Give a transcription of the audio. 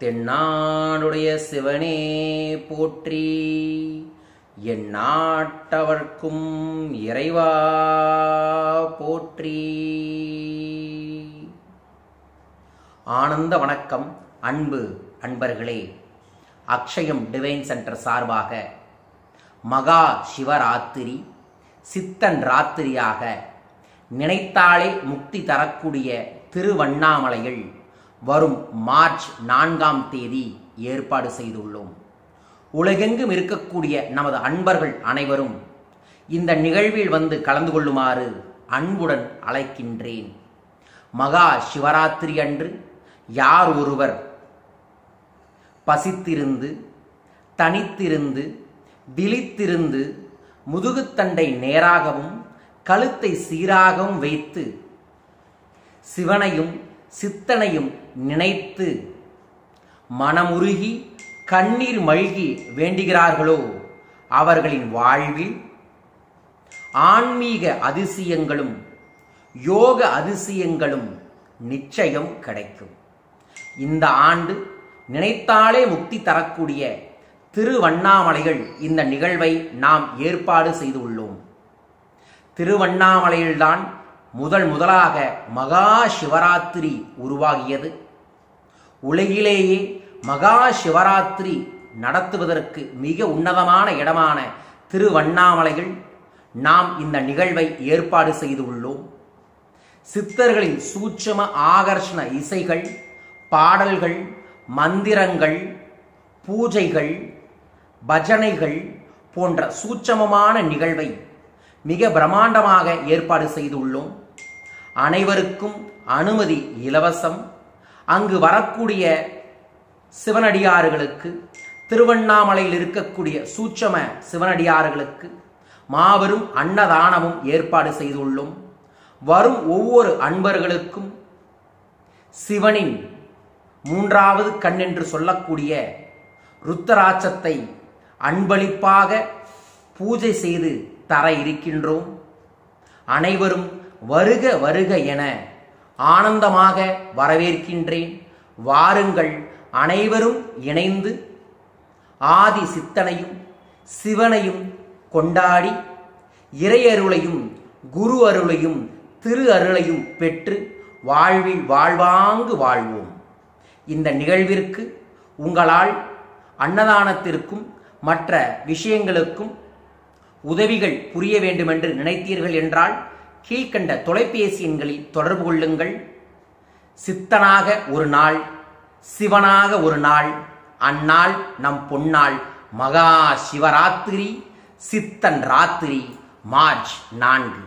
தென்னாடுடைய சிவனே போற்றி. என் நாட்டவர்க்கும் இறைவா போற்றி. ஆனந்த வணக்கம் அன்பு அன்பர்களே. அக்ஷயம் டிவைன் சென்டர் சார்பாக மகா சிவராத்திரி சித்தன் ராத்திரியாக நினைத்தாலே முக்தி தரக்கூடிய திருவண்ணாமலையில் வரும் மார்ச் நான்காம் தேதி ஏற்பாடு செய்துள்ளோம். உலகெங்கும் இருக்கக்கூடிய நமது அன்பர்கள் அனைவரும் இந்த நிகழ்வில் வந்து கலந்து கொள்ளுமாறு அன்புடன் அழைக்கின்றேன். மகா சிவராத்திரி அன்று யார் ஒருவர் பசித்திருந்து தனித்திருந்து விழித்திருந்து முதுகுத்தண்டை நேராகவும் கழுத்தை சீராகவும் வைத்து சிவனையும் சித்தனையும் நினைத்து மனமுருகி கண்ணீர் மழ்கி வேண்டுகிறார்களோ அவர்களின் வாழ்வில் ஆன்மீக அதிசயங்களும் யோக அதிசயங்களும் நிச்சயம் கிடைக்கும். இந்த ஆண்டு நினைத்தாலே முக்தி தரக்கூடிய திருவண்ணாமலைகள் இந்த நிகழ்வை நாம் ஏற்பாடு செய்துள்ளோம். திருவண்ணாமலையில்தான் முதல் முதலாக மகா சிவராத்திரி உருவாகியது. உலகிலேயே மகா சிவராத்திரி நடத்துவதற்கு மிக உன்னதமான இடமான திருவண்ணாமலையில் நாம் இந்த நிகழ்வை ஏற்பாடு செய்துள்ளோம். சித்தர்களின் சூட்சம ஆகர்ஷண இசைகள் பாடல்கள் மந்திரங்கள் பூஜைகள் பஜனைகள் போன்ற சூட்சமமான நிகழ்வை மிக பிரமாண்டமாக ஏற்பாடு செய்துள்ளோம். அனைவருக்கும் அனுமதி இலவசம். அங்கு வரக்கூடிய சிவனடியார்களுக்கு திருவண்ணாமலையில் இருக்கக்கூடிய சூட்சம சிவனடியார்களுக்கு மாபெரும் அன்னதானமும் ஏற்பாடு செய்துள்ளோம். வரும் ஒவ்வொரு அன்பர்களுக்கும் சிவனின் மூன்றாவது கண் என்று சொல்லக்கூடிய ருத்தராட்சத்தை அன்பளிப்பாக பூஜை செய்து தர இருக்கின்றோம். அனைவரும் வருக வருக என ஆனந்தமாக வரவேற்கின்றேன். வாருங்கள் அனைவரும் இணைந்து ஆதி சித்தனையும் சிவனையும் கொண்டாடி இறையருளையும் குரு அருளையும் திரு அருளையும் பெற்று வாழ்வில் வாழ்வாங்கு வாழ்வோம். இந்த நிகழ்விற்கு உங்களால் அன்னதானத்திற்கும் மற்ற விஷயங்களுக்கும் உதவிகள் புரிய வேண்டுமென்று நினைத்தீர்கள் என்றால் கீழ்கண்ட தொலைபேசி எண்களில் தொடர்பு கொள்ளுங்கள். சித்தனாக ஒரு நாள் சிவனாக ஒரு நாள் அந்நாள் நம் பொன்னாள் மகா சிவராத்திரி சித்தன் ராத்திரி மார்ச் நான்கு.